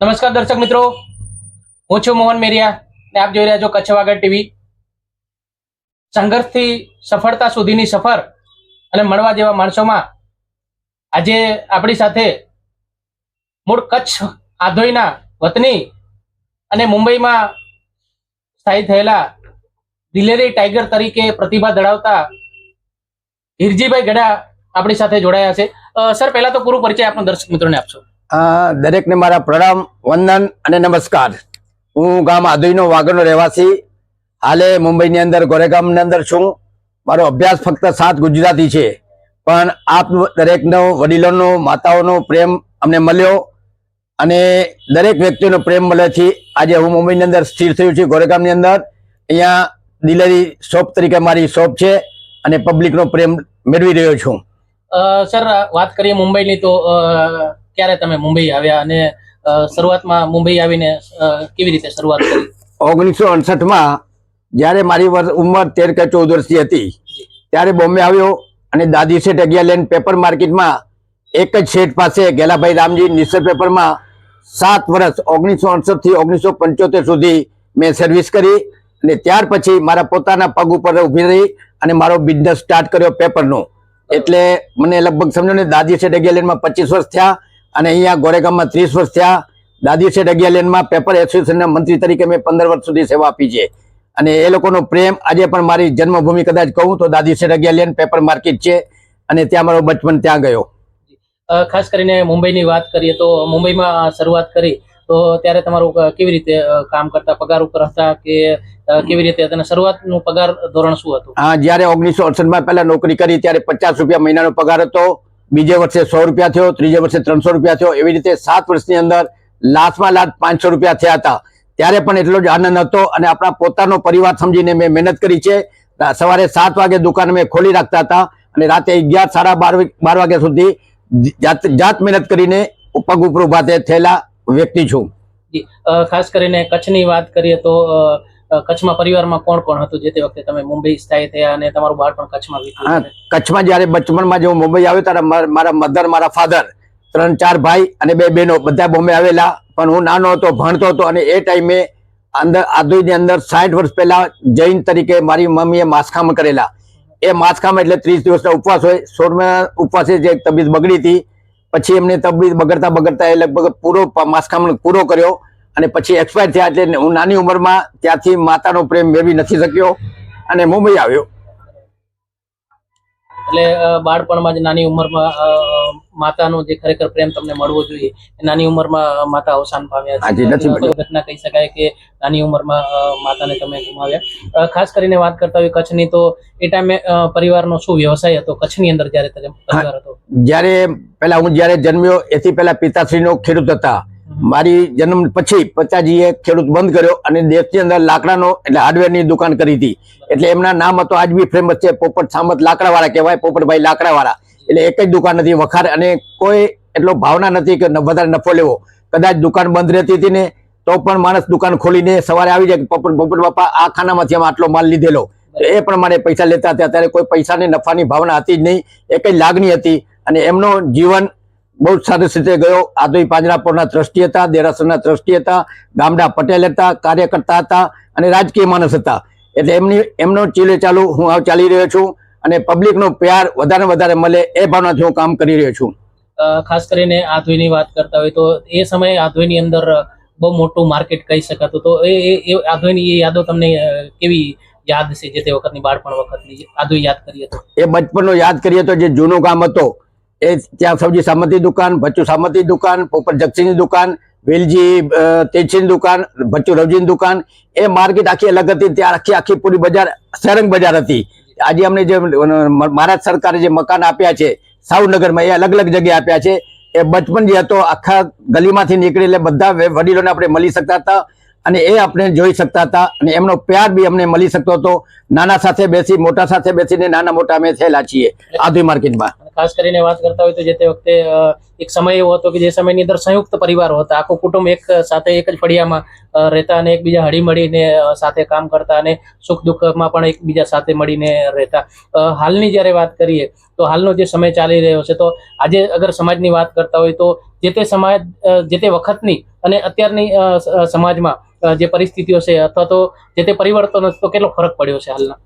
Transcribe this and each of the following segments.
નમસ્કાર દર્શક મિત્રો. હું છું મોહન મેરિયા ને આપ જોઈ રહ્યા છો કચ્છ વાગડ ટીવી. સંઘર્ષથી, સફળતા સુધીની સફર અને મળવા જેવા માણસોમાં આજે આપણી સાથે મૂળ કચ્છ આધોઈના વતની અને મુંબઈમાં સ્થાયી થયેલા દિલેરી ટાઈગર તરીકે પ્રતિભા ધરાવતા હિરજીભાઈ ગડા આપણી સાથે જોડાયા છે. સર, પહેલા તો પૂરું પરિચય આપણો દર્શક મિત્રોને આપશો. દરેકને મારા પ્રણામ, વંદન અને નમસ્કાર. હું ગામ આદુઈનો વાગડનો રહેવાસી. હાલે મુંબઈની અંદર, ગોરેગામની અંદર છું. મારો અભ્યાસ ફક્ત સાત ગુજરાતી છે. પણ આપ દરેકનો, વડીલોનો, માતાઓનો પ્રેમ અમને મળ્યો. અને દરેક વ્યક્તિનો પ્રેમ મળ્યાથી આજે હું મુંબઈની અંદર સ્થિર થયું છું, ગોરેગામની અંદર. અહીંયા ડિલેરી શોપ તરીકે મારી શોપ છે અને પબ્લિકનો પ્રેમ મેળવી રહ્યો છું. સર, વાત કરીએ મુંબઈની તો ક્યારે તમે મુંબઈ આવ્યા અને શરૂઆતમાં મુંબઈ આવીને કેવી રીતે શરૂઆત કરી? ઓગણીસો અડસઠમાં જ્યારે મારી ઉંમર તેર કે ચૌદ વર્ષની હતી ત્યારે બોમ્બે આવ્યો અને દાદી શેઠ અગિયાર લેન પેપર માર્કેટમાં એક જ શેઠ પાસે ગેલાભાઈ રામજી નિશ્ચય પેપરમાં સાત વર્ષ ઓગણીસો અડસઠથી ઓગણીસો પંચોતેર સુધી મેં સર્વિસ કરી અને ત્યાર પછી મારા પોતાના પગ ઉપર ઊભી રહી અને મારો બિઝનેસ સ્ટાર્ટ કર્યો પેપરનો. એટલે મને લગભગ સમજો ને દાદી શેઠ અગિયાર લેનમાં પચીસ વર્ષ થયા અને અહીંયા ગોરેગામમાં ત્રીસ વર્ષ થયા. દાદી શેઠ અગિયાલેનમાં પેપર એસોસિએશનના મંત્રી તરીકે મેં પંદર વર્ષ સુધી સેવા આપી છે. અને એ લોકોનો પ્રેમ આજે પણ મારી જન્મભૂમિ કદાચ કહું તો દાદી શેઠ અગિયાલેન પેપર માર્કેટ છે અને ત્યાં મારો બચપન ત્યાં ગયો. ખાસ કરીને મુંબઈની વાત કરીએ તો મુંબઈમાં શરૂઆત કરી તો ત્યારે તમારું કેવી રીતે કામ કરતા પગાર ઉપર હતા કે કેવી રીતે હતા શરૂઆતનું પગાર ધોરણ શું હતું? આ જ્યારે ઓગણીસો અડસઠમાં પહેલા નોકરી કરી ત્યારે પચાસ રૂપિયા મહિનાનો પગાર હતો. બીજે વર્ષે સો રૂપિયા થયો, ત્રીજે વર્ષે ત્રણસો રૂપિયા થયો. એવી રીતે સાત વર્ષની અંદર લાસ્ટમાં લાસ્ટ પાંચસો રૂપિયા થયા હતા. ત્યારે પણ એટલો જ આનંદ હતો અને આપણા પોતાનો પરિવાર સમજીને મેં મહેનત કરી છે. સવારે સાત વાગે દુકાન મેં ખોલી રાખતા હતા અને રાતે અગિયાર, સાડા બાર બાર વાગ્યા સુધી જાત જાત મહેનત કરીને પગ ઉપર ઊભા થયેલા વ્યક્તિ છું. ખાસ કરીને કચ્છની વાત કરીએ તો કચ્છમાં પરિવારમાં કોણ કોણ હતું જે તે વખતે તમે મુંબઈ સ્થાયી થયા અને તમારું બાળપણ કચ્છમાં હા વીત્યું કચ્છમાં જ્યારે બચપનમાં જે હું મુંબઈ આવ્યો ત્યારે માર- મારા મધર મારા ફાધર ત્રણ ચાર ભાઈ અને બે બહેનો બધા બોમ્બે આવેલા. પણ હું નાનો હતો ભણતો હતો અને એ ટાઈમે અંદર આધુની અંદર સાઠ વર્ષ પહેલા જૈન તરીકે મારી મમ્મીએ માસખામ કરેલા. એ માસખામ એટલે ત્રીસ દિવસના ઉપવાસ હોય. સોળમા ઉપવાસે જે તબિયત બગડી હતી પછી એમને તબિયત બગડતા બગડતા એ લગભગ પૂરો માસખામ પૂરો કર્યો. અને પછી એક્સપાયર થયા એટલે હું નાની ઉંમરમાં ત્યાંથી માતાનો પ્રેમ મેળવી નથી શક્યો અને મુંબઈ આવ્યો. એટલે બાળપણમાં જ નાની ઉંમરમાં માતાનો જે ખરેખર પ્રેમ તમને મળવો જોઈએ નાની ઉંમરમાં માતા અવસાન પામ્યા હાજી, નથી ઘટના કહી શકાય કે નાની ઉંમરમાં માતાને તમે ગુમાવ્યા. ખાસ કરીને વાત કરતા હોય કચ્છની તો એ ટાઈમે પરિવારનો શું વ્યવસાય હતો? કચ્છની અંદર જ્યારે તમે પરિવાર હતો? જ્યારે પેલા હું જ્યારે જન્મ્યો એથી પહેલા પિતાશ્રીનો ખેડૂત હતા. મારી જન્મ પછી પચાજીએ ખેડૂત બંધ કર્યો અને દેશની અંદર લાકડાનો, એટલે હાર્ડવેરની દુકાન કરી હતી. એટલે એમના નામ હતો આજ બી ફેમસ છે, પોપટ સામત લાકડાવાળા કહેવાય, પોપટભાઈ લાકડાવાળા. એટલે એક જ દુકાન નથી વખાર અને કોઈ એટલો ભાવના નથી કે વધારે નફો લેવો. કદાચ દુકાન બંધ રહેતી હતી ને, તો પણ માણસ દુકાન ખોલીને સવારે આવી જાય કે પોપટ પોપટ બાપા, આ ખાનામાંથી આટલો માલ લીધેલો. એ એ પ્રમાણે પૈસા લેતા હતા. ત્યારે કોઈ પૈસાની નફાની ભાવના હતી જ નહીં. એક જ લાગણી હતી અને એમનો જીવન બહુ સરસ રીતે ગયો. આદોઈ પાંજરાપોળના ટ્રસ્ટી હતા દેરાસરના ટ્રસ્ટી હતા ગામડા પટેલ હતા કાર્યકર્તા હતા અને રાજકીય માણસ હતા. એટલે એમની એમનો ચીલે ચાલુ હું હવે ચાલી રહ્યો છું અને પબ્લિકનો પ્યાર વધારે વધારે મળે એ ભાવનાથી હું કામ કરી રહ્યો છું. ખાસ કરીને આધોઈની વાત કરતા હોય તો એ સમયે આધોઈની અંદર બહુ મોટું માર્કેટ કહી શકાતું. તો એ એ- એ આધોઈની એ યાદો તમને કેવી યાદ છે જે તે વખતની બાળપણ વખતની આધોઈ યાદ કરીએ તો એ બચપનનો યાદ કરીએ તો જે જૂનું ગામ હતો એ ત્યાં સૌજી સામતી દુકાન ભચ્ચુ સામતી દુકાન પોપટ જગસિંહની દુકાન વેલજી અ, તેજસીની દુકાન ભચ્ચુ રવજીની દુકાન. એ માર્કેટ આખી અલગ હતી ત્યાં આખી આખી પૂરી બજાર સરંગ બજાર હતી. આજે અમને જે મહારાજ સરકારે જે મકાન આપ્યા છે સાવનગરમાં એ અલગ અલગ જગ્યાએ આપ્યા છે. એ બચપન જે હતો આખા ગલીમાંથી નીકળી એટલે બધા વડીલોને આપણે મળી શકતા હતા અને એ આપણે જોઈ શકતા હતા અને એમનો પ્યાર બી અમને મળી શકતો હતો. નાના સાથે બેસી મોટા સાથે બેસીને નાના મોટા અમે થયેલા છીએ. આધુ માર્કેટમાં. ખાસ કરીને વાત કરતા હોય તો જે તે વખતે એક સમય એવો હતો કે જે સમયની અંદર સંયુક્ત પરિવારો હતા. આખો કુટુંબ એક સાથે એક જ ફળિયામાં રહેતા અને એકબીજા હળી મળીને સાથે કામ કરતા અને સુખ દુઃખમાં પણ એકબીજા સાથે મળીને રહેતા. હાલની જ્યારે વાત કરીએ, તો હાલનો જે સમય ચાલી રહ્યો છે, તો આજે અગર સમાજની વાત કરતા હોય તો જે તે સમાજ જે તે વખતની અને અત્યારની સમાજમાં જે પરિસ્થિતિઓ છે અથવા તો જે તે પરિવર્તનો તો કેટલો ફરક પડ્યો છે હાલના?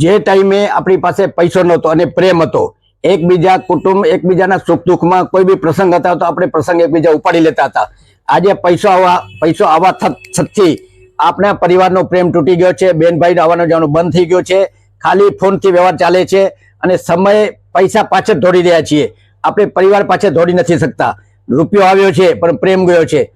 જે ટાઈમે આપણી પાસે પૈસો નહોતો અને પ્રેમ હતો એકબીજા કુટુંબ, એકબીજાના સુખ દુઃખમાં કોઈ બી પ્રસંગ હતા તો આપણે પ્રસંગ એકબીજા ઉપાડી લેતા હતા. આજે પૈસો આવવા પૈસો આવવા થત- થકી આપણા પરિવારનો પ્રેમ તૂટી ગયો છે બેન આવવાનું આવવાનો જવાનો બંધ થઈ ગયો છે, ખાલી ફોનથી વ્યવહાર ચાલે છે અને સમય પૈસા પાછળ દોડી રહ્યા છીએ. આપણે પરિવાર પાછળ દોડી નથી શકતા. રૂપિયો આવ્યો છે, પણ પ્રેમ ગયો છે.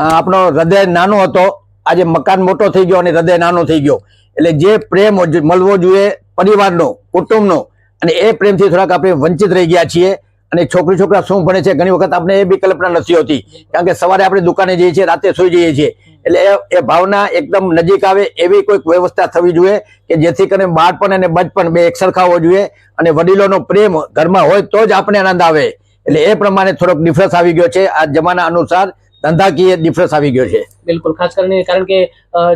આપણો હૃદય નાનો હતો, આજે મકાન મોટો થઈ ગયો અને હૃદય નાનો થઈ ગયો. એટલે જે પ્રેમ મળવો જોઈએ પરિવારનો, કુટુંબનો અને એ પ્રેમથી થોડાક આપણે વંચિત રહી ગયા છીએ. અને છોકરી છોકરા શું ભણે છે? ઘણી વખત આપણે એ બી કલ્પના નથી હોતી. કારણ કે સવારે આપણે દુકાને જઈએ છીએ, રાતે સુઈ જઈએ છીએ. એટલે એ ભાવના એકદમ નજીક આવે એવી કોઈક વ્યવસ્થા થવી જોઈએ કે જેથી કરીને બાળપણ અને બચપણ બે એક સરખા હોવો જોઈએ. અને વડીલોનો પ્રેમ ઘરમાં હોય તો જ આપણે આનંદ આવે. એટલે એ પ્રમાણે થોડોક ડિફરન્સ આવી ગયો છે. આ જમાના અનુસાર ધંધાકીય ડિફરન્સ આવી ગયો છે. બિલકુલ. ખાસ કરીને કારણ કે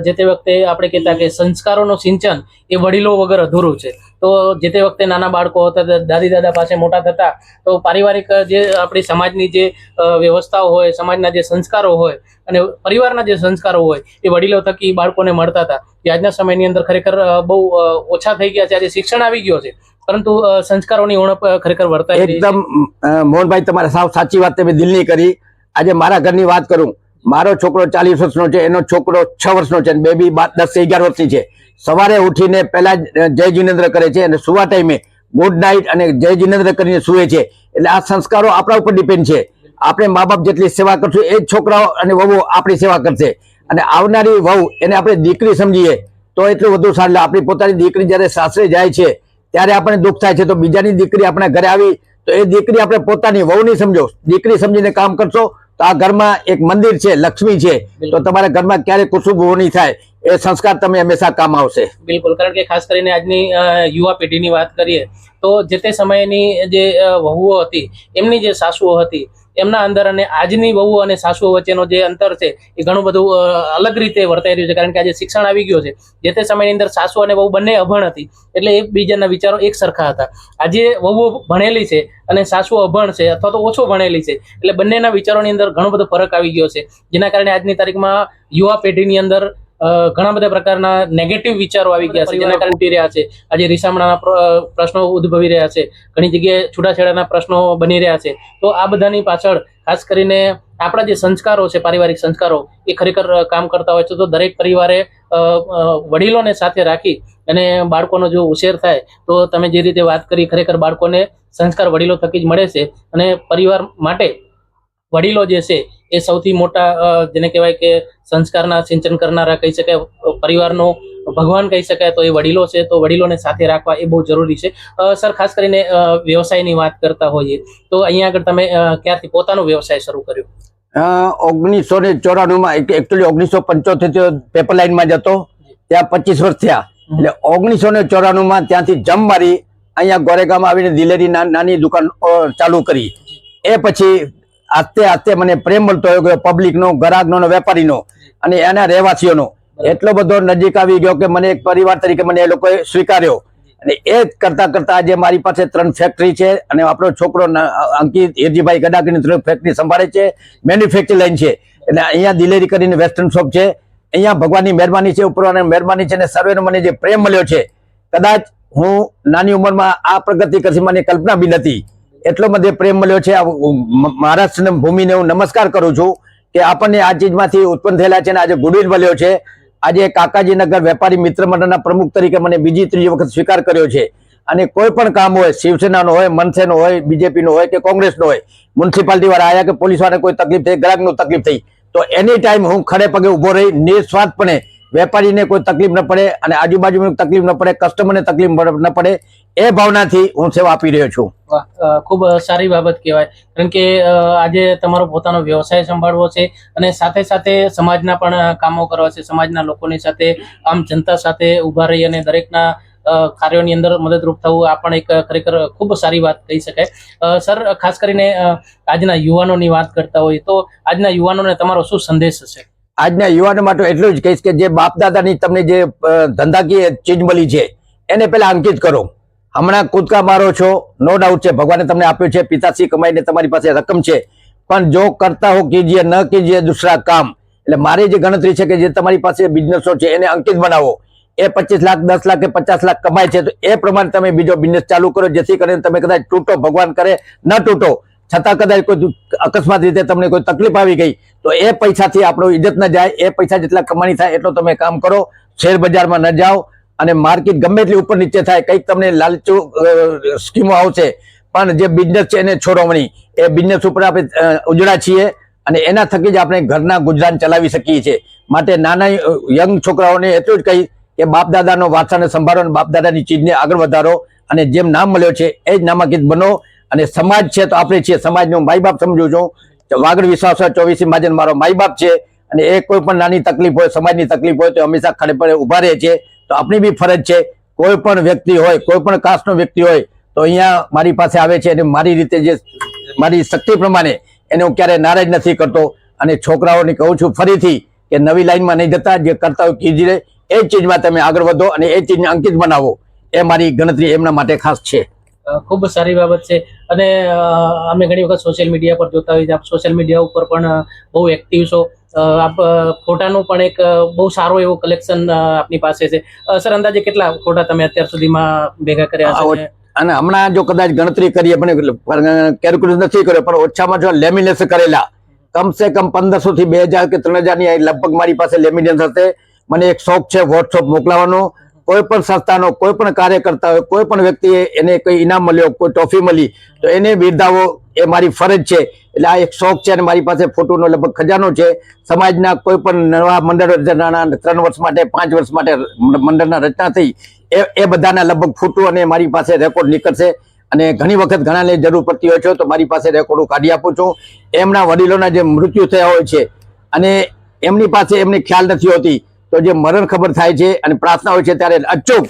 જે તે વખતે આપણે કહેતા કે સંસ્કારોનું સિંચન એ વડીલો વગર અધૂરું છે. તો જે તે વખતે નાના બાળકો હતા દાદી દાદા પાસે મોટા થતા તો પારિવારિક જે આપણી સમાજની જે વ્યવસ્થાઓ હોય સમાજના જે સંસ્કારો હોય અને પરિવારના જે સંસ્કારો હોય એ વડીલો થકી બાળકોને મળતા હતા. જે આજના સમયની અંદર ખરેખર બહુ ઓછા થઈ ગયા છે. આજે શિક્ષણ આવી ગયો છે. પરંતુ સંસ્કારોની ઉણપ ખરેખર વર્તાય એકદમ મોહનભાઈ તમારે સાવ સાચી વાત તમે દિલની કરી. આજે મારા ઘરની વાત કરું. મારો છોકરો ચાલીસ વર્ષનો છે, એનો છોકરો છ વર્ષનો છે બેબી દસ અગિયાર વર્ષની છે. સવારે ઉઠીને પહેલા જય જિનેન્દ્ર કરે છે અને સુવા ટાઈમે ગુડ નાઇટ અને જય જિનેન્દ્ર કરીને સુવે છે. એટલે આ સંસ્કારો આપણા ઉપર ડિપેન્ડ છે. આપણે મા બાપ જેટલી સેવા કરશું, એ જ છોકરાઓ અને વહુ આપણી સેવા કરશે. અને આવનારી વહુ એને આપણે દીકરી સમજીએ, તો એટલું વધુ સારું. આપણી પોતાની દીકરી જ્યારે સાસરે જાય છે, ત્યારે આપણને દુઃખ થાય છે. તો બીજાની દીકરી આપણા ઘરે આવી, તો એ દીકરી આપણે પોતાની વહુ નહીં સમજો. દીકરી સમજીને કામ કરશો તો આ ઘરમાં એક મંદિર છે લક્ષ્મી છે તો તમારા ઘરમાં ક્યારેય કુસુમ ઊભો નહીં થાય એ સંસ્કાર તમે હંમેશા કામ આવશે. બિલકુલ કારણ કે ખાસ કરીને આજની યુવા પેઢીની વાત કરીએ તો જે તે સમયની જે વહુઓ હતી એમની જે સાસુઓ હતી એમના અંદર અને આજની વહુ અને સાસુઓ વચ્ચેનો જે અંતર છે, એ ઘણું બધું અલગ રીતે વર્તાઈ રહ્યું છે. કારણ કે આજે શિક્ષણ આવી ગયું છે. જે તે સમયની અંદર સાસુ અને વહુ બંને અભણ હતી. એટલે એકબીજાના વિચારો એક સરખા હતા. આજે વહુ ભણેલી છે અને સાસુ અભણ છે અથવા તો ઓછો ભણેલી છે. એટલે બંનેના વિચારોની અંદર ઘણો બધો ફરક આવી ગયો છે. જેના કારણે આજની તારીખમાં યુવા પેઢીની અંદર ઘણા બધા પ્રકારના નેગેટિવ વિચારો આવી ગયા છે જેના કારણે રહ્યા છે. આજે રીસામણાના પ્રશ્નો ઉદ્ભવી રહ્યા છે. ઘણી જગ્યાએ છૂટાછેડાના પ્રશ્નો બની રહ્યા છે. તો આ બધાની પાછળ ખાસ કરીને આપણા જે સંસ્કારો છે પારિવારિક સંસ્કારો એ ખરેખર કામ કરતા હોય છે. તો દરેક પરિવારે વડીલોને સાથે રાખી અને બાળકોનો જો ઉછેર થાય તો તમે જે રીતે વાત કરી ખરેખર બાળકોને સંસ્કાર વડીલો થકી જ મળે છે. અને પરિવાર માટે વડીલો જે છે એ સૌથી મોટા જેને કહેવાય કે સંસ્કારના સિંચન કરનારા કહી શકાય પરિવારનો ભગવાન કહી શકાય તો એ વડીલો છે. તો વડીલોને સાથે રાખવા એ બહુ જરૂરી છે. સર ખાસ કરીને વ્યવસાયની વાત કરતા હોઈએ તો અહીંયા આગળ તમે ક્યાંથી પોતાનો વ્યવસાય શરૂ કર્યો? ઓગણીસો ને ચોરાણુંમાં એકચુઅલી ઓગણીસો પંચોતેર પેપર લાઇનમાં જતો ત્યાં પચીસ વર્ષ થયા. એટલે ઓગણીસો ને ચોરાણુંમાં ત્યાંથી જમ મારી અહીંયા ગોરેગામાં આવીને દિલેરી નાની દુકાન ચાલુ કરી. એ પછી આસ્તે આસ્તે મને પ્રેમ મળતો હોય ગયો પબ્લિકનો ગ્રાહકનો વેપારીનો. અને એના રહેવાસીઓનો. એટલો બધો નજીક આવી ગયો કે મને એક પરિવાર તરીકે મને એ લોકોએ સ્વીકાર્યો. અને એ જ કરતા કરતા આજે મારી પાસે ત્રણ ફેક્ટરી છે અને આપણો છોકરો અંકિત હિરજીભાઈ ગડાકીની ત્રણ ફેક્ટરી સંભાળે છે. મેન્યુફેક્ચર લાઈન છે. અને અહીંયા દિલેરી કરીને વેસ્ટર્ન શોપ છે. અહીંયા ભગવાનની મહેરબાની છે ઉપરવાળાની મહેરબાની છે અને સર્વેનો મને જે પ્રેમ મળ્યો છે કદાચ હું નાની ઉંમરમાં આ પ્રગતિ કરશે મને કલ્પના બી નથી. એટલો બધે પ્રેમ મળ્યો છે. મહારાષ્ટ્ર ભૂમિને હું નમસ્કાર કરું છું કે આપણને આ ચીજમાંથી ઉત્પન્ન થયેલા છે અને આજે ગુડવિલ મળ્યો છે. આજે કાકાજીનગર વેપારી મિત્ર મંડળના પ્રમુખ તરીકે મને બીજી ત્રીજી વખત સ્વીકાર કર્યો છે. અને કોઈ પણ કામ હોય, શિવસેનાનો હોય, મનસેનો હોય, બીજેપીનો હોય કે કોંગ્રેસનો હોય, મ્યુનિસિપાલિટી વાળા આવ્યા કે પોલીસ વાળાને કોઈ તકલીફ થઈ, ગ્રાહકનું તકલીફ થઈ, તો એની ટાઈમ હું ખડે પગે ઊભો રહી, નિસ્વાર્થપણે વેપારીને કોઈ તકલીફ ન પડે અને આજુબાજુને તકલીફ ન પડે કસ્ટમરને તકલીફ ન પડે, એ ભાવનાથી હું સેવા આપી રહ્યો છું. ખૂબ સારી બાબત કહેવાય. કારણ કે આજે તમારો પોતાનો વ્યવસાય સંભાળવો છે અને સાથે સાથે સમાજના પણ કામો કરવા છે. સમાજના લોકોની સાથે, આમ જનતા સાથે ઊભા રહી અને દરેકના કાર્યોની અંદર મદદરૂપ થવું, આ પણ એક ખરેખર ખૂબ સારી વાત કહી શકાય. સર, ખાસ કરીને આજના યુવાનોની વાત કરતા હોય તો આજના યુવાનોને તમારો શું સંદેશ હશે? આજના યુવાનો માટે એટલું જ કહીશ કે જે બાપ દાદાની તમને જે ધંધાકીય ચીજ મળી છે, એને પહેલા અંકિત કરો. હમણાં કૂદકા મારો છો, નો ડાઉટ છે. ભગવાને તમને આપ્યું છે, પિતાશ્રી કમાઈને તમારી પાસે રકમ છે. પણ જો કરતા હો કીજીએ, ન કીજીએ દુસરા કામ. એટલે મારી જે ગણતરી છે કે જે તમારી પાસે બિઝનેસો છે, એને અંકિત બનાવો. એ પચીસ લાખ, દસ લાખ કે પચાસ લાખ કમાય છે, તો એ પ્રમાણે તમે બીજો બિઝનેસ ચાલુ કરો, જેથી કરીને તમે કદાચ તૂટો. ભગવાન કરે, ન તૂટો. છતાં કદાચ કોઈ અકસ્માત રીતે તમને કોઈ તકલીફ આવી ગઈ તો એ પૈસાથી આપણો ઇજ્જત ન જાય, એ પૈસા જેટલા કમાણી થાય એટલો તમે કામ કરો, શેર બજારમાં ન જાઓ અને માર્કેટ ગમે એટલી ઉપર નીચે થાય, કંઈક તમને લાલચુ સ્કીમો આવશે, પણ જે બિઝનેસ છે એને છોડવણી, એ બિઝનેસ ઉપર આપણે ઉજળા છીએ અને એના થકી જ આપણે ઘરના ગુજરાન ચલાવી શકીએ છીએ. માટે નાના યંગ છોકરાઓને એટલું જ કહી કે બાપ દાદાનો વારસાને સંભાળો અને બાપ દાદાની ચીજને આગળ વધારો અને જેમ નામ મળ્યો છે, એ જ નામાંકિત બનો અને સમાજ છે તો આપણે છીએ, સમાજનો માઈ બાપ સમજુ છું. વાગડ વિશ્વાસ ચોવીસી માજન મારો માઈ બાપ છે અને એ કોઈ પણ નાની તકલીફ હોય, સમાજની તકલીફ હોય તો હંમેશા ખડે પડે ઊભા રહે છે. તો આપણી બી ફરજ છે, કોઈ પણ વ્યક્તિ હોય, કોઈ પણ કાસ્ટનો વ્યક્તિ હોય, તો અહીંયા મારી પાસે આવે છે અને મારી રીતે જે મારી શક્તિ પ્રમાણે એને હું ક્યારેય નારાજ નથી કરતો. અને છોકરાઓને કહું છું ફરીથી કે નવી લાઈનમાં નહીં જતા, જે કરતા હોય કીધી એ ચીજમાં તમે આગળ વધો અને એ ચીજને અંકિત બનાવો. એ મારી ગણતરી એમના માટે ખાસ છે. ખૂબ સારી બાબત છે. અને અમે ઘણી વખત સોશિયલ મીડિયા પર જોતા હોઈએ આપ સોશિયલ મીડિયા ઉપર પણ બહુ એક્ટિવ છો. આપ ફોટાનું પણ એક બહુ સારો એવો કલેક્શન આપની પાસે છે. સર અંદાજે કેટલા ફોટા તમે અત્યાર સુધીમાં ભેગા કર્યા છે અને હમણાં જો કદાચ ગણતરી કરીએ પણ કેલ્ક્યુલેટ નથી કર્યો પણ ઓછામાં જો લેમિનેશન કરેલા. કમસે કમ પંદરસો થી બે હજાર કે ત્રણ હજારની લગભગ મારી પાસે લેમિનેશન હશે. મને એક શોખ છે વોટ્સઅપ મોકલાવાનો. કોઈ પણ સંસ્થાનો, કોઈ પણ કાર્યકર્તા હોય, કોઈ પણ વ્યક્તિએ એને કોઈ ઇનામ મળ્યો, કોઈ ટ્રોફી મળી, તો એને બિરદાવો એ મારી ફરજ છે. એટલે આ એક શોખ છે અને મારી પાસે ફોટોનો લગભગ ખજાનો છે. સમાજના કોઈ પણ નવા મંડળ રચનાના ત્રણ વર્ષ માટે, પાંચ વર્ષ માટે મંડળના રચના થઈ, એ એ બધાના લગભગ ફોટો અને મારી પાસે રેકોર્ડ નીકળશે. અને ઘણી વખત ઘણાને જરૂર પડતી હોય છે, તો મારી પાસે રેકોર્ડો કાઢી આપું છું. એમના વડીલોના જે મૃત્યુ થયા હોય છે, અને એમની પાસે એમને ખ્યાલ નથી હોતી. તો જે મરણ ખબર થાય છે અને પ્રાર્થના હોય છે ત્યારે અચૂક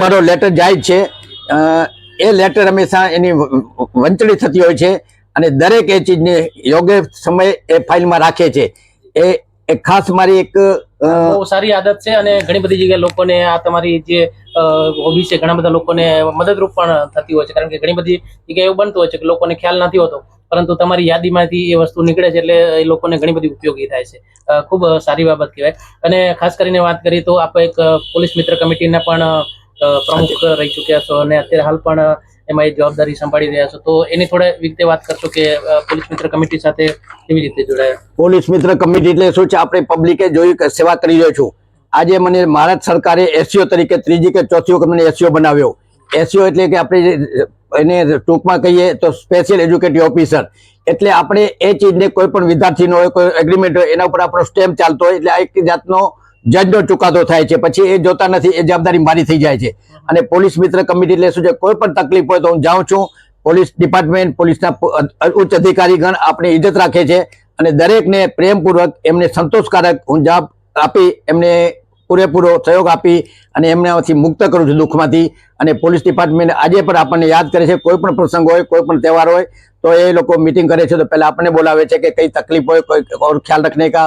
મારો લેટર જાય જ છે. અ, એ લેટર હંમેશા એની વ- વ- વંચળી થતી હોય છે અને દરેક એ ચીજને યોગ્ય સમય એ ફાઇલમાં રાખે છે. એ એ ખાસ મારી એક બહુ સારી આદત છે અને ઘણી બધી જગ્યાએ લોકોને આ તમારી જે હોબી છે ઘણા બધા લોકોને મદદરૂપ પણ થતી હોય છે. કારણ કે ઘણી બધી જગ્યાએ એવું બનતું હોય છે કે લોકોને ખ્યાલ નથી હોતો. પરંતુ તમારી યાદીમાંથી એ વસ્તુ નીકળે છે એટલે એ લોકોને ઘણી બધી ઉપયોગી થાય છે. ખૂબ સારી બાબત કહેવાય. અને ખાસ કરીને વાત કરીએ તો આપ એક પોલીસ મિત્ર કમિટીના પણ પ્રમુખ રહી ચૂક્યા છો અને અત્યારે હાલ પણ એમાં એ જવાબદારી સંભાળી રહ્યા છો. તો એની થોડા વિગતે વાત કરશો કે પોલીસ મિત્ર કમિટી સાથે કેવી રીતે જોડાયા? પોલીસ મિત્ર કમિટી એટલે શું છે? આપણે પબ્લિકે જોયું કે સેવા કરી રહ્યો છું. આજે મને ભારત સરકારે એસસીઓ તરીકે ત્રીજી કે ચોથી વખત મને એસસીઓ બનાવ્યો. એસસીઓ એટલે કે આપણે એને ટૂંકમાં કહીએ તો સ્પેશિયલ એજ્યુકેટિવ ઓફિસર એટલે આપણે એ ચીજને કોઈ પણ વિદ્યાર્થીનો હોય, કોઈ એગ્રીમેન્ટ હોય, એના ઉપર આપણો સ્ટેમ્પ ચાલતો હોય, એટલે આ એક જાતનો જજનો ચુકાદો થાય છે. પછી એ જોતા નથી, એ જવાબદારી મારી થઈ જાય છે. અને પોલીસ મિત્ર કમિટી, એટલે શું છે, કોઈ પણ તકલીફ હોય તો હું જાઉં છું. પોલીસ ડિપાર્ટમેન્ટ, પોલીસના ઉચ્ચ અધિકારીગણ આપણી ઇજ્જત રાખે છે. અને દરેકને પ્રેમપૂર્વક, એમને સંતોષકારક હું જવાબ આપી એમને પૂરેપૂરો સહયોગ આપી અને એમનાથી મુક્ત કરું છું દુઃખમાંથી અને પોલીસ ડિપાર્ટમેન્ટ આજે પણ આપણને યાદ કરે છે કોઈ પણ પ્રસંગ હોય કોઈ પણ તહેવાર હોય તો એ લોકો मीटिंग करे છે તો પહેલા આપણને બોલાવે છે કે કઈ તકલીફ હોય કોઈ और ख्याल रखने का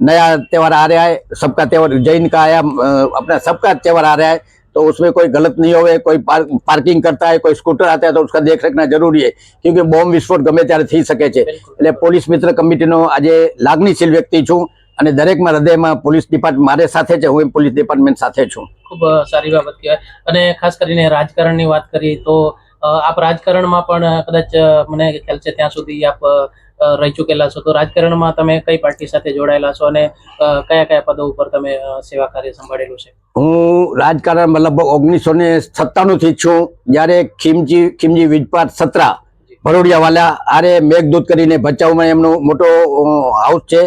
नया त्यौहार आ रहा है सबका त्यौहार जैन का आया अ, अपना सबका त्यौहार आ रहा है तो उसमें कोई गलत नहीं होवे कोई पार्क, पार्किंग करता है कोई स्कूटर आता है तो उसका देख रखना जरूरी है क्योंकि બોમ્બ વિસ્ફોટ ગમે ત્યારે થઈ શકે છે બિલકુલ. એટલે પોલીસ મિત્ર કમિટીનો આજે લાગણીશીલ વ્યક્તિ છું અને દરેકમાં હૃદયમાં પોલીસ ડિપાર્ટમેન્ટ મારે સાથે છે હું પોલીસ ડિપાર્ટમેન્ટ સાથે છું. ખૂબ સારી બાબત કહેવાય. અને ખાસ કરીને રાજકારણની વાત કરીએ તો આપ રાજકારણમાં પણ કદાચ મને ખ્યાલ છે ત્યાં સુધી આપ રહી ચૂકેલા છો. તો રાજકારણમાં તમે કઈ પાર્ટી સાથે જોડાયેલા છો અને કયા કયા પદો ઉપર તમે સેવા કાર્ય સંભાળેલું છે? હું રાજકારણમાં લગભગ ઓગણીસો ને સત્તાણું થી છું જ્યારે ખીમજી ખીમજી વીજપાત સત્રા ભરોડિયાવાલા આરે મેઘદૂત કરીને ભચાઉમાં એમનો મોટો હાઉસ છે.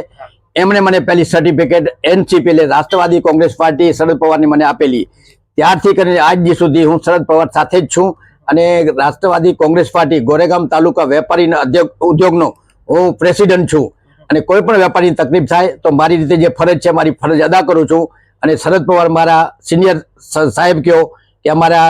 એમણે મને પહેલી સર્ટિફિકેટ એનસીપી એટલે રાષ્ટ્રવાદી કોંગ્રેસ પાર્ટી શરદ પવારની મને આપેલી. ત્યારથી કરીને આજ દી સુધી હું શરદ પવાર સાથે જ છું અને રાષ્ટ્રવાદી કોંગ્રેસ પાર્ટી ગોરેગામ તાલુકા વેપારીના ઉદ્યોગનો હું પ્રેસિડેન્ટ છું. અને કોઈ પણ વેપારીની તકલીફ થાય તો મારી રીતે જે ફરજ છે મારી ફરજ અદા કરું છું. અને શરદ પવાર મારા સિનિયર સાહેબ કયો કે અમારા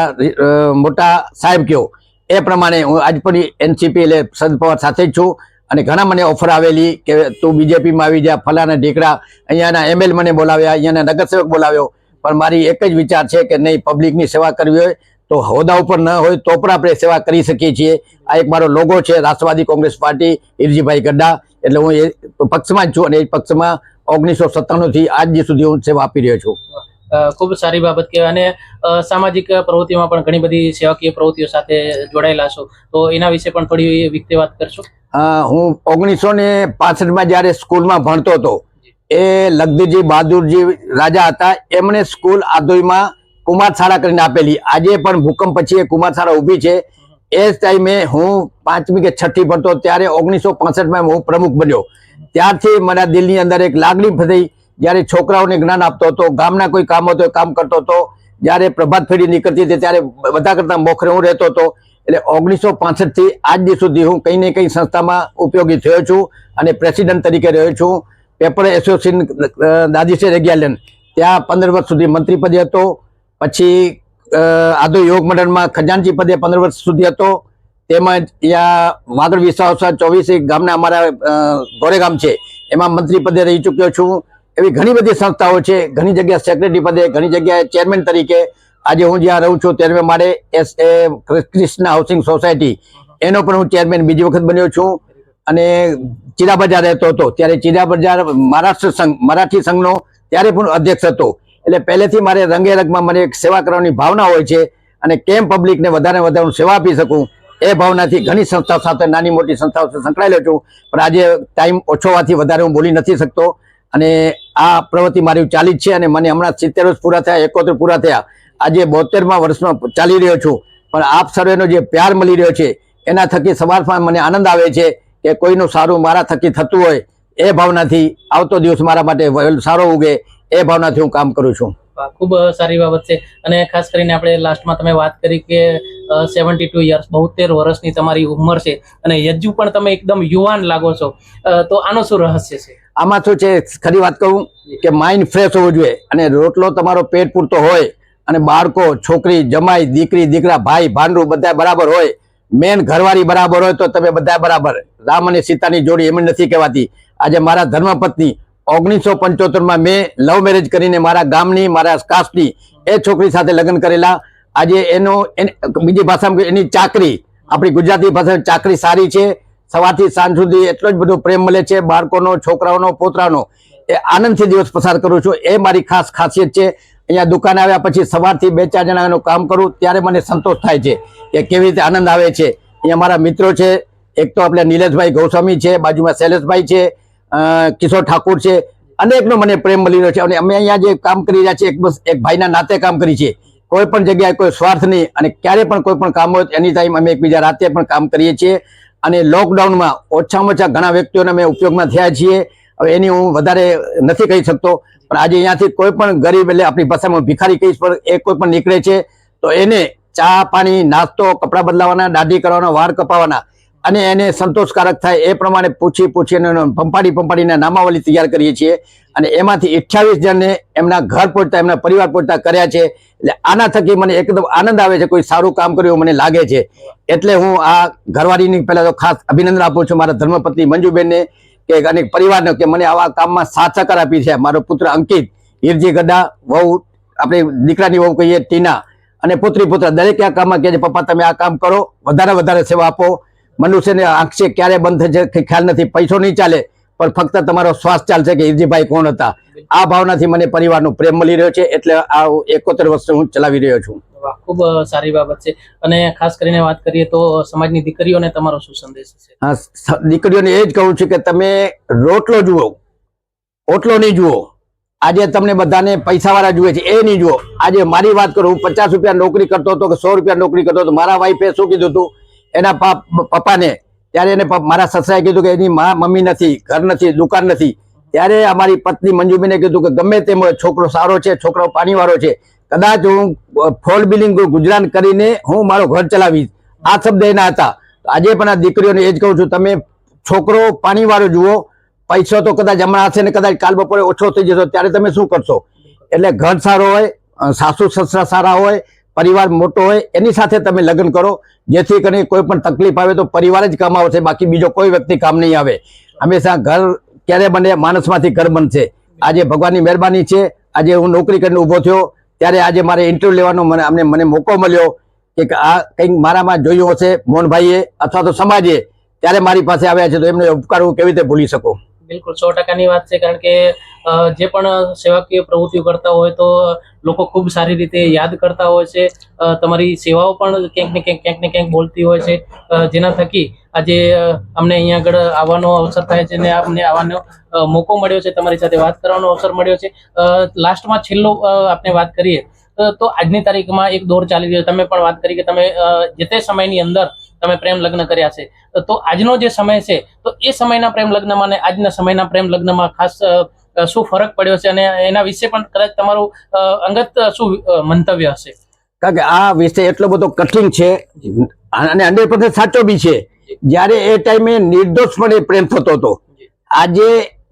મોટા સાહેબ કયો. એ પ્રમાણે હું આજ પણ એનસીપી એટલે શરદ પવાર સાથે જ છું. અને ઘણા મને ઓફર આવેલી કે તું બીજેપીમાં આવી જા ફલાના ઢીકડા, અહીંયાના એમએલ મને બોલાવ્યા, અહીંયાના નગરસેવક બોલાવ્યો. પણ મારી એક જ વિચાર છે કે નહીં પબ્લિકની સેવા કરવી હોય તો હોદ્દા ઉપર ન હોય તો પણ આપણે સેવા કરી શકીએ છીએ. આ એક મારો લોગો છે, રાષ્ટ્રવાદી કોંગ્રેસ પાર્ટી, ઈરજીભાઈ ગડ્ડા. એટલે હું એ પક્ષમાં જ છું અને એ પક્ષમાં ઓગણીસો સત્તાણુંથી આજ દી સુધી હું સેવા આપી રહ્યો છું. ખૂબ સારી બાબત કહેવાય અને સામાજિક પ્રવૃત્તિઓમાં પણ ઘણી બધી સેવાકીય પ્રવૃત્તિઓ સાથે જોડાયેલા છો. તો એના વિશે પણ થોડી વિગતે વાત કરશો? હું ઓગણીસો ને પાસઠમાં જ્યારે સ્કૂલમાં ભણતો હતો, એ લગદીજી બહાદુરજી રાજા હતા. એમણે સ્કૂલ આદોઈમાં કુમારશાળા કરીને આપેલી. આજે પણ ભૂકંપ પછી એ કુમારશાળા ઊભી છે. એ જ ટાઈમે હું પાંચમી કે છઠ્ઠી ભણતો ત્યારે ઓગણીસો પાસઠમાં હું પ્રમુખ બન્યો. ત્યારથી મારા દિલની અંદર એક લાગણી થઈ જ્યારે છોકરાઓને જ્ઞાન આપતો હતો, ગામના કોઈ કામ હતો એ કામ કરતો હતો, જ્યારે પ્રભાત ફેરી નીકળતી હતી, ત્યારે બધા કરતા મોખરે હું રહેતો હતો. એટલે ઓગણીસો પાસઠથી આજ દિવસ સુધી હું કંઈ ને કંઈ સંસ્થામાં ઉપયોગી થયો છું અને પ્રેસિડેન્ટ તરીકે રહ્યો છું, પેપર એસોસિએશન દાદીસે રેગ્યાલન, ત્યાં પંદર વર્ષ સુધી મંત્રી પદે હતો, પછી આદુ યોગ મંડળમાં ખજાનજી પદે પંદર વર્ષ સુધી હતો, તેમજ અહીંયા વાગડ વિસાવસા ચોવીસ ગામના અમારા ગોરેગામ છે, એમાં મંત્રી પદે રહી ચૂક્યો છું. એવી ઘણી બધી સંસ્થાઓ છે, ઘણી જગ્યાએ સેક્રેટરી પદે, ઘણી જગ્યાએ ચેરમેન તરીકે આજે હું જ્યાં રહું છું ત્યારે મારે S A Krishna housing society, એનો પણ હું ચેરમેન બીજી વખત બન્યો છું. અને ચીરા બજાર રહેતો હતો. ત્યારે ચીરા બજાર મહારાષ્ટ્ર સંઘ, મરાઠી સંઘનો ત્યારે પણ અધ્યક્ષ હતો. એટલે પહેલેથી મારે રંગે રંગમાં મને એક સેવા કરવાની ભાવના હોય છે અને કેમ પબ્લિકને વધારે વધારે હું સેવા આપી શકું, એ ભાવનાથી ઘણી સંસ્થાઓ સાથે, નાની મોટી સંસ્થાઓ સાથે સંકળાયેલો છું. પણ આજે ટાઈમ ઓછો હોવાથી વધારે હું બોલી નથી શકતો. અને આ પ્રવૃત્તિ મારી ચાલી જ છે અને મને હમણાં સિત્તેર વર્ષ પૂરા થયા, એકોતેર પૂરા થયા. આજે બોતેરમાં વર્ષમાં ચાલી રહ્યો છું. પણ આપ સર્વેનો જે પ્યાર મળી રહ્યો છે એના થકી સવારમાં મને આનંદ આવે છે કે કોઈનું સારું મારા થકી થતું હોય એ ભાવનાથી આવતો દિવસ મારા માટે સારો ઉગે એ ભાવનાથી હું કામ કરું છું. ખૂબ સારી બાબત છે. અને ખાસ કરીને આપણે લાસ્ટમાં તમે વાત કરી કે સેવન્ટી ટુ યર્સ બોતેર વર્ષની તમારી ઉંમર છે. અને હજુ પણ તમે એકદમ યુવાન લાગો છો. તો આનો શું રહસ્ય છે? આમાં શું છે ખરી વાત કહું કે માઇન્ડ ફ્રેશ હોવું જોઈએ. અને રોટલો તમારો પેટ પૂરતો હોય અને બાળકો, છોકરી, જમાઈ, દીકરી, દીકરા, ભાઈ ભાંડુ બધા બરાબર હોય. મેન ઘરવાળી બરાબર હોય તો તમે બધા બરાબર. રામ અને સીતાની જોડી એમ નથી કહેવાતી. આજે મારા ધર્મપત્ની ઓગણીસો પંચોતેરમાં મેં લવ મેરેજ કરીને મારા ગામની, મારા કાસ્ટની એ છોકરી સાથે લગ્ન કરેલા. આજે એનો, એન- બીજી ભાષામાં એની ચાકરી. આપણી ગુજરાતી ભાષામાં ચાકરી સારી છે. સવારથી સાંજ સુધી એટલો જ બધો પ્રેમ મળે છે બાળકોનો, છોકરાઓનો પોતરાનો એ આનંદથી દિવસ પસાર કરું છું. એ મારી ખાસ ખાસિયત છે. અહીંયા દુકાન આવ્યા પછી સવારથી બે ચાર જણાનું કામ કરું, ત્યારે મને સંતોષ થાય છે કે કેવી રીતે આનંદ આવે છે. અહીંયા મારા મિત્રો છે, એક તો આપણે નિલેશભાઈ ગૌસ્વામી છે, બાજુમાં શૈલેષભાઈ છે કિશોર ઠાકુર છે, અનેકનો મને પ્રેમ મળી રહ્યો છે. અને અમે અહીંયા જે કામ કરી રહ્યા છીએ, એક બસ, એક ભાઈના નાતે કામ કરી છીએ કોઈ પણ જગ્યાએ કોઈ સ્વાર્થ નહીં અને ક્યારે પણ કોઈ પણ કામ હોય, એની ટાઈમ અમે એકબીજા રાતે પણ કામ કરીએ છીએ. અને લોકડાઉનમાં ઓછામાં ઓછા ઘણા વ્યક્તિઓને અમે ઉપયોગમાં થયા છીએ. હવે એની હું વધારે નથી કહી શકતો, પણ આજે અહીંયાથી કોઈ પણ ગરીબ એટલે આપણી ભાષામાં ભિખારી કહીશ, પણ એ કોઈ પણ નીકળે છે, તો એને ચા, પાણી, નાસ્તો, કપડાં બદલાવાના, દાઢી કરવાના વાળ કપાવવાના અને એને સંતોષકારક થાય એ પ્રમાણે પૂછી પૂછીને પંપાડી પંપાડીને નામાવલી તૈયાર કરીએ છીએ, અને એમાંથી અઠ્યાવીસ જણને એમના ઘર પહોંચતા એમના પરિવાર પહોંચતા કર્યા છે, એટલે આના થકી મને એકદમ આનંદ આવે છે, કોઈ સારું કામ કર્યું મને લાગે છે. એટલે હું આ ઘરવાળીની પહેલાં તો ખાસ અભિનંદન આપું છું મારા ધર્મપત્ની મંજુબેનને કે અનેક પરિવારને કે મને આવા કામમાં સાથ સહકાર આપી છે. મારો પુત્ર અંકિત ઈરજી ગડા વહુ, આપણે દીકરાની વહુ કહીએ, ટીના અને પુત્રી, પુત્ર, દરેક આ કામમાં કહે છે, પપ્પા, તમે આ કામ કરો, વધારે વધારે સેવા આપો. મનુષ્યને આંખ છે ક્યારે બંધ થશે ખ્યાલ નથી, પૈસો નહીં ચાલે, પણ ફક્ત તમારો શ્વાસ ચાલશે કે ઈરજીભાઈ કોણ હતા? આ ભાવનાથી મને પરિવારનો પ્રેમ મળી રહ્યો છે, એટલે આ એકોતેર વર્ષ હું ચલાવી રહ્યો છું. વાહ, ખૂબ સારી બાબત છે. અને ખાસ કરીને વાત કરીએ તો સમાજની દીકરીઓને તમારો શું સંદેશ છે દીકરીઓને એ જ કહું છું કે તમે રોટલો જુઓ ઓટલો નહીં જુઓ. આજે તમને બધાને પૈસાવાળા જુએ છે એ નહીં જુઓ. આજે મારી વાત કરું હું પચાસ રૂપિયા નોકરી કરતો હતો કે સો રૂપિયા નોકરી કરતો હતો મારા વાઈફે શું કીધું હતું? એના પાપ પપ્પાને ત્યારે એને મારા સસરાએ કીધું કે એની મા મમ્મી નથી ઘર નથી દુકાન નથી. ત્યારે અમારી પત્ની મંજુબીને કીધું કે ગમે તેમ છોકરો સારો છે છોકરો પાણીવાળો છે. કદાચ હું ફોલ બિલિંગ ગુજરાન કરીને હું મારો ઘર ચલાવીશ. આ શબ્દ એના હતા. આજે પણ આ દીકરીઓને એ જ કહું છું, તમે છોકરો પાણીવાળો જુઓ. પૈસો તો કદાચ હમણાં હશે ને કદાચ કાલ બપોરે ઓછો થઈ જશો, ત્યારે તમે શું કરશો? એટલે ઘર સારો હોય સાસુ સસરા સારા હોય, પરિવાર મોટો હોય, એની સાથે તમે લગ્ન કરો. જેથી કરીને કોઈ પણ તકલીફ આવે તો પરિવાર જ કામ આવશે, બાકી બીજો કોઈ વ્યક્તિ કામ નહીં આવે. હંમેશા ઘર ક્યારે બને, માણસમાંથી ઘર બનશે. આજે ભગવાનની મહેરબાની છે. આજે હું નોકરી કરીને ઊભો થયો. ત્યારે આજે મારે ઇન્ટરવ્યુ લેવાનો મને અમને મને મોકો મળ્યો કે આ કંઈક મારામાં જોયું હશે મોહનભાઈએ અથવા તો સમાજે, ત્યારે મારી પાસે આવ્યા છે તો એમને ઉપકાર હું કેવી રીતે ભૂલી શકું? બિલકુલ સો ટકાની વાત છે, કારણ કે જે પણ સેવાકીય પ્રવૃત્તિઓ કરતા હોય તો લોકો ખૂબ સારી રીતે યાદ કરતા હોય છે. તમારી સેવાઓ પણ ક્યાંક ને ક્યાંક ક્યાંક ને ક્યાંક બોલતી હોય છે. જેના થકી આજે અમને અહીંયા આગળ આવવાનો અવસર થાય છે અને અમને આવવાનો મોકો મળ્યો છે. તમારી સાથે વાત કરવાનો અવસર મળ્યો છે. લાસ્ટમાં છેલ્લો આપણે વાત કરીએ તો- આજની તારીખમાં એક દોર ચાલી રહ્યો. તમે પણ વાત કરી કે તમે જે તે સમયની અંદર તમે પ્રેમ લગ્ન કર્યા છે. તો આજનો જે સમય છે તો એ સમયના પ્રેમ લગ્નમાં અને આજના સમયના પ્રેમ લગ્નમાં ખાસ શું ફરક પડ્યો છે અને એના વિશે પણ કદાચ તમારું અંગત શું મંતવ્ય હશે? કારણ કે આ વિષય એટલો બધો કઠિન છે અને હંડ્રેડ પર્સન્ટ સાચો બી છે. જ્યારે એ ટાઈમે નિર્દોષપણે પ્રેમ થતો હતો. આજે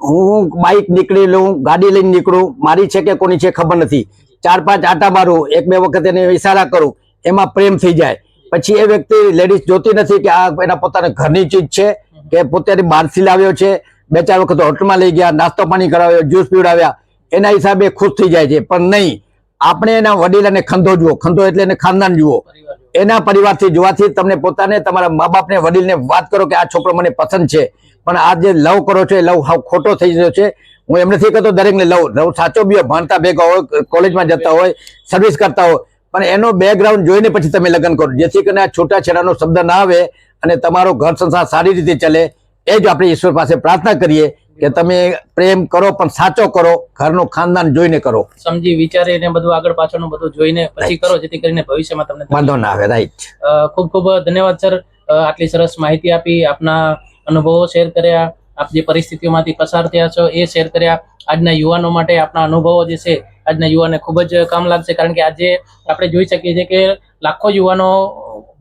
હું બાઇક નીકળી લઉં ગાડી લઈને નીકળું મારી છે કે કોની છે ખબર નથી. ચાર પાંચ આટા મારું એક બે વખત એને ઈશારા કરું એમાં પ્રેમ થઈ જાય. પછી એ વ્યક્તિ લેડીઝ જોતી નથી કે આ એના પોતાના ઘરની ચીજ છે, કે પોતે બહારથી લાવ્યો છે, બે ચાર વખત હોટલમાં લઈ ગયા, નાસ્તો પાણી કરાવ્યો, જ્યુસ પીવડાવ્યા, એના હિસાબે ખુશ થઈ જાય છે. પણ નહીં, આપણે એના વડીલ અને ખંધો જુઓ. ખંધો એટલે એને ખાનદાન જુઓ. એના પરિવારથી જોવાથી તમને પોતાને, તમારા મા બાપને વડીલને વાત કરો કે આ છોકરો મને પસંદ છે. પણ આ જે લવ કરો છો, એ લવ હાવ ખોટો થઈ ગયો છે. હું એમ નથી કહેતો દરેકને લવ. લવ સાચો બી ભણતા ભેગા હોય, કોલેજમાં જતા હોય સર્વિસ કરતા હોય પણ એનો બેકગ્રાઉન્ડ જોઈને પછી તમે લગ્ન કરો. જેથી કરીને આ છૂટાછેડાનો શબ્દ ના આવે અને તમારો ઘર સંસાર સારી રીતે ચલે. એ જ આપણે ઈશ્વર પાસે પ્રાર્થના કરીએ કે તમે પ્રેમ કરો પણ સાચો કરો. ઘરનું ખાનદાન જોઈને કરો. સમજી વિચારીને બધું આગળ પાછળનું બધું જોઈને પછી કરો જેથી કરીને ભવિષ્યમાં તમને વાંધો ના આવે રાઈટ ખૂબ ખૂબ ધન્યવાદ સર. આટલી સરસ માહિતી આપી આપના અનુભવો શેર કર્યા આપ જે પરિસ્થિતિઓમાંથી પસાર થયા છો એ શેર કર્યા. આજના યુવાનો માટે આપના અનુભવો જે છે આજના યુવાને ખૂબ જ કામ લાગશે કારણ કે આજે આપણે જોઈ શકીએ છીએ કે લાખો યુવાનો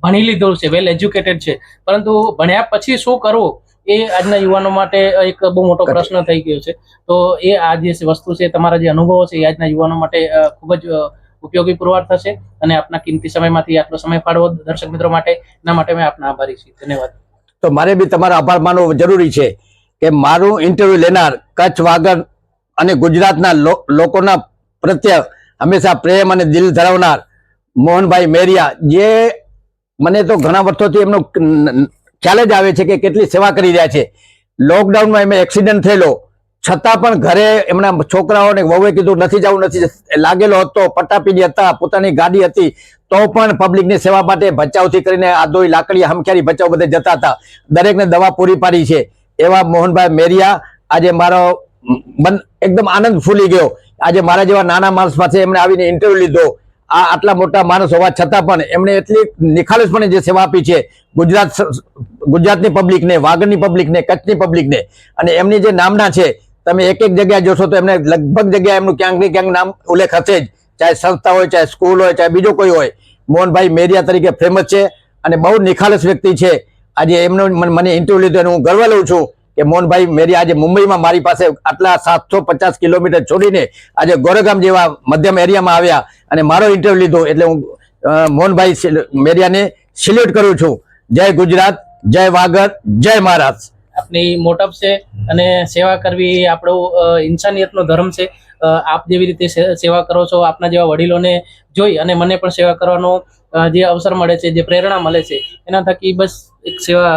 ભણી લીધું છે વેલ એજ્યુકેટેડ છે. પરંતુ ભણ્યા પછી શું કરવું? એ આજના યુવાનો માટે એક બહુ મોટો પ્રશ્ન થઈ ગયો છે. તો એ આ જે વસ્તુ છે તમારા જે અનુભવો છે એ આજના યુવાનો માટે ખૂબ જ ઉપયોગી પુરવાર થશે અને આપના કિંમતી સમયમાંથી આટલો સમય ફાળવો દર્શક મિત્રો માટે એના માટે મેં આપના આભારી છીએ. ધન્યવાદ. તો મારે બી તમારો આભાર માનવો જરૂરી છે કે મારું ઇન્ટરવ્યુ લેનાર કચ્છ વાગર અને ગુજરાતના લોકોના પ્રત્યે હંમેશા પ્રેમ અને દિલ ધરાવનાર મોહનભાઈ મેરિયા, જે મને તો ઘણા વર્ષોથી એમનો ખ્યાલ જ આવે છે કે કેટલી સેવા કરી રહ્યા છે. લોકડાઉનમાં એમને એક્સિડન્ટ થયેલો. છતાં પણ ઘરે એમના છોકરાઓને વહુએ કીધું, નથી જવું, નથી લાગેલો હતો, પટ્ટાપીડી હતા, પોતાની ગાડી હતી. તો પણ પબ્લિકની સેવા માટે ભચાઉથી કરીને આદોઈ લાકડી હમખ્યારી ભચાઉ બધે જતા હતા. દરેકને દવા પૂરી પાડી છે. એવા મોહનભાઈ મેરિયા, આજે મારો મન એકદમ આનંદ ફૂલી ગયો. આજે મારા જેવા નાના માણસ પાસે એમણે આવીને ઇન્ટરવ્યુ લીધો. આ આટલા મોટા માણસ હોવા છતાં પણ એમણે એટલી નિખાલસપણે જે સેવા આપી છે, ગુજરાત ગુજરાતની પબ્લિકને વાગડની પબ્લિકને કચ્છની પબ્લિકને અને એમની જે નામના છે, તમે એક એક જગ્યાએ જોશો તો એમને લગભગ જગ્યાએ એમનું ક્યાંક ને ક્યાંક નામ ઉલ્લેખ હશે જ. ચાહે સંસ્થા હોય, ચાહે સ્કૂલ હોય, ચાહે બીજો કોઈ હોય. મોહનભાઈ મેરિયા તરીકે ફેમસ છે અને બહુ નિખાલસ વ્યક્તિ છે. આજે એમનો મન- મને ઇન્ટરવ્યુ લીધો એનું હું ગર્વ લઉં છું. કે મોહનભાઈ મેરિયા આજે મુંબઈમાં મારી પાસે આટલા સાતસો પચાસ કિલોમીટર છોડીને આજે ગોરેગામ જેવા મધ્યમ એરિયામાં આવ્યા અને મારો ઇન્ટરવ્યુ લીધો એટલે હું મોહનભાઈ મેરિયાને સિલ્યુટ કરું છું. જય ગુજરાત, જય વાગત જય મહારાષ્ટ્ર આપની મોટપ છે અને સેવા કરવી આપણો ઇન્સાનિયતનો ધર્મ છે. આપ જેવી રીતે સેવા કરો છો, આપના જેવા વડીલોને જોઈ અને મને પણ સેવા કરવાનો જે અવસર મળે છે, જે પ્રેરણા મળે છે, એના થકી બસ એક સેવા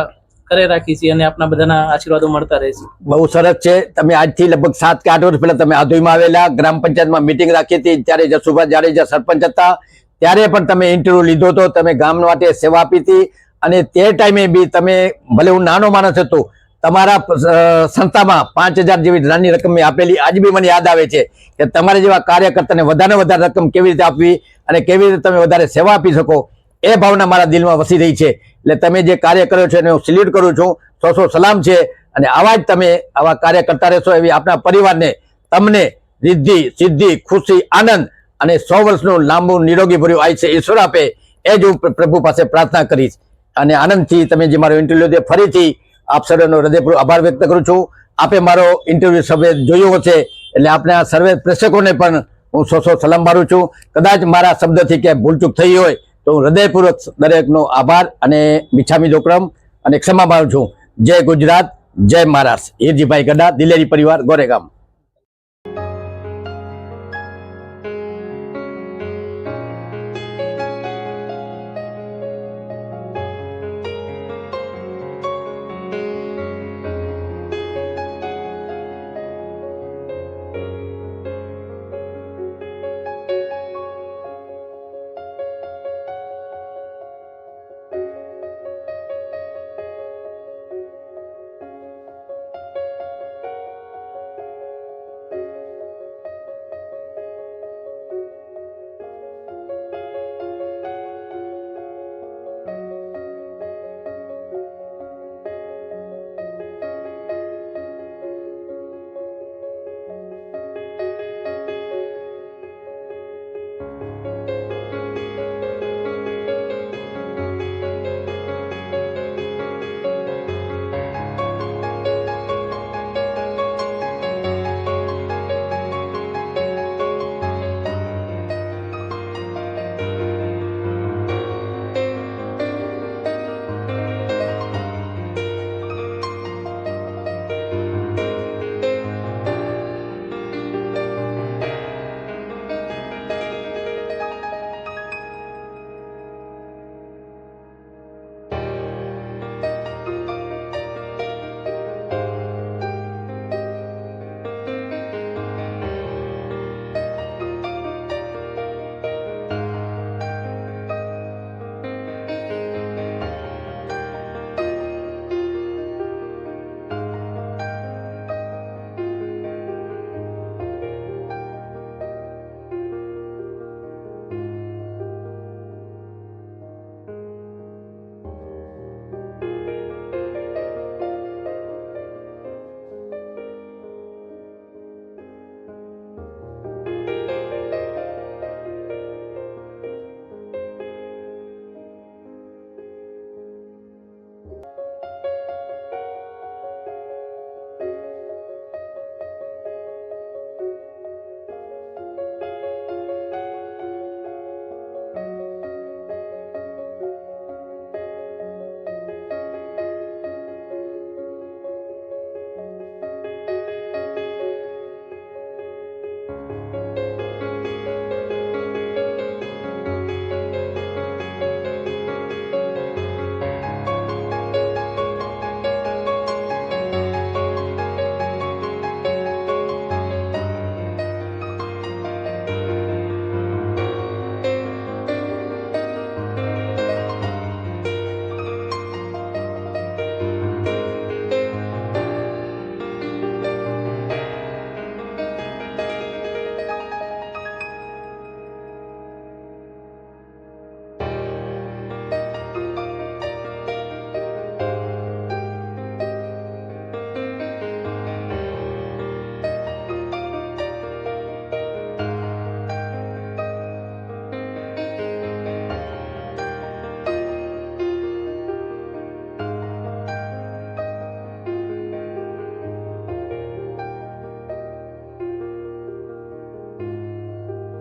કરે રાખી છે અને આપના બધાના આશીર્વાદો મળતા રહે છે. બહુ સરસ છે. તમે આજથી લગભગ સાત કે આઠ વર્ષ પહેલા તમે આધોઈમાં આવેલા, ગ્રામ પંચાયતમાં મિટિંગ રાખી હતી. ત્યારે જસુભાઈ જાડેજા સરપંચ હતા. ત્યારે પણ તમે ઇન્ટરવ્યુ લીધો હતો. તમે ગામ માટે સેવા આપી હતી. અને તે ટાઈમે બી તમે, ભલે હું નાનો માણસ હતો, તમારા સંસ્થામાં પાંચ હજાર જેવી નાની રકમ મેં આપેલી. આજ બી મને યાદ આવે છે કે તમારા જેવા કાર્યકર્તાને વધારે વધારે રકમ કેવી રીતે આપવી અને કેવી રીતે તમે વધારે સેવા આપી શકો. એ ભાવના મારા દિલમાં વસી રહી છે. એટલે તમે જે કાર્ય કર્યો છે એને હું સિલ્યુટ કરું છું. સો સો સલામ છે. અને આવા જ તમે આવા કાર્ય કરતા રહેશો એવી આપણા પરિવારને તમને રિદ્ધિ, સિદ્ધિ, ખુશી, આનંદ અને સો વર્ષનું લાંબુ નિરોગી ભર્યું આયુષ્ય ઈશ્વર આપે એ જ હું પ્રભુ પાસે પ્રાર્થના કરીશ. અને આનંદથી તમે જે મારો ઇન્ટરવ્યુ લીધો ફરીથી આપ સર્વેનો હૃદયપૂર્વક આભાર વ્યક્ત કરું છું. આપે મારો ઇન્ટરવ્યુ સર્વે જોયો હશે એટલે આપણે આ સર્વે પ્રેક્ષકોને પણ હું સો સો સલામ મારું છું. કદાચ મારા શબ્દથી ક્યાંય ભૂલચૂક થઈ હોય તો હું હૃદયપૂર્વક દરેકનો આભાર અને મીઠામી જોકરમ અને ક્ષમા માનું છું. જય ગુજરાત, જય મહારાષ્ટ્ર. હિરજીભાઈ ગડા દિલેરી પરિવાર, ગોરેગામ.